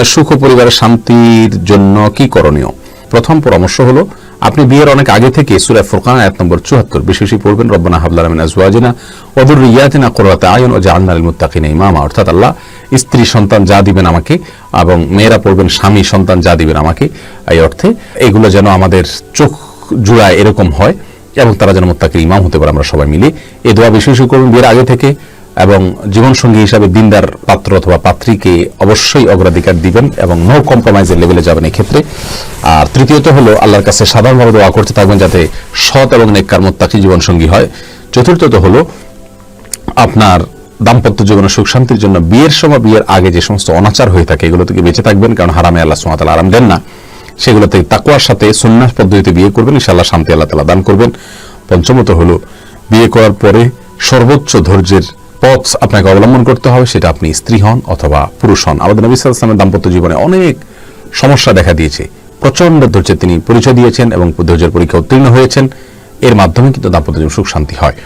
ইসলামের সুখ পরিবারের শান্তির জন্য কি করণীয়? প্রথম পরামর্শ হলো, আপনি বিয়ের অনেক আগে থেকে সুরা ফুরকান আয়াত নম্বর চুয়াত্তর বিশেষই পড়বেন। রব্বানা হাবলাল মিন আজওয়াজিনা ওদুর রিয়াতিনা কুররাতা আয়ুন ও জাআলনা লিল মুত্তাকিনা ইমামা। অর্থাৎ আল্লাহ স্ত্রী সন্তান যা দিবেন আমাকে এবং মেয়েরা পড়বেন, স্বামী সন্তান যা দিবেন আমাকে, এই অর্থে এগুলো যেন আমাদের চোখ জুড়ায় এরকম হয় এবং তারা যেন মোত্তাকির ইমাম হতে পারে, আমরা সবাই মিলে। এ দোয়া বিশেষ করবেন, বিয়ের আগে থেকে এবং জীবনসঙ্গী হিসাবে দিনদার পাত্র অথবা পাত্রীকে অবশ্যই অগ্রাধিকার দিবেন এবং নো কম্প্রোমাইজের লেভেলে যাবেন ক্ষেত্রে আর তৃতীয়ত হলো আল্লাহর কাছে সাধারণভাবে দোয়া করতে থাকবেন যাতে সৎ এবং নেককার মোত্তাকি জীবনসঙ্গী হয়। চতুর্থত হলো আপনার দাম্পত্য জীবনের সুখ শান্তির জন্য বিয়ের সময় বিয়ের আগে যে সমস্ত অনাচার হয়ে থাকে এগুলো থেকে বেঁচে থাকবেন, কারণ হারামে আল্লাহ সুমাতাল আরাম দেন না। সেগুলোতে তাকুয়ার সাথে সন্ন্যাস পদ্ধতিতে বিয়ে করবেন, ইনশাআল্লাহ শান্তি আল্লাহ তালা দান করবেন। পঞ্চমত হলো বিয়ে করার পরে সর্বোচ্চ ধৈর্যের পথ আপনাকে অবলম্বন করতে হবে, সেটা আপনি স্ত্রী হন অথবা পুরুষ হন। আমাদের নবী আলাইহি দাম্পত্য জীবনে অনেক সমস্যা দেখা দিয়েছে। প্রচণ্ড ধৈর্যের তিনি পরিচয় দিয়েছেন এবং ধৈর্যের পরীক্ষা উত্তীর্ণ হয়েছেন। এর মাধ্যমে কিন্তু দাম্পত্য জীবন সুখ শান্তি হয়।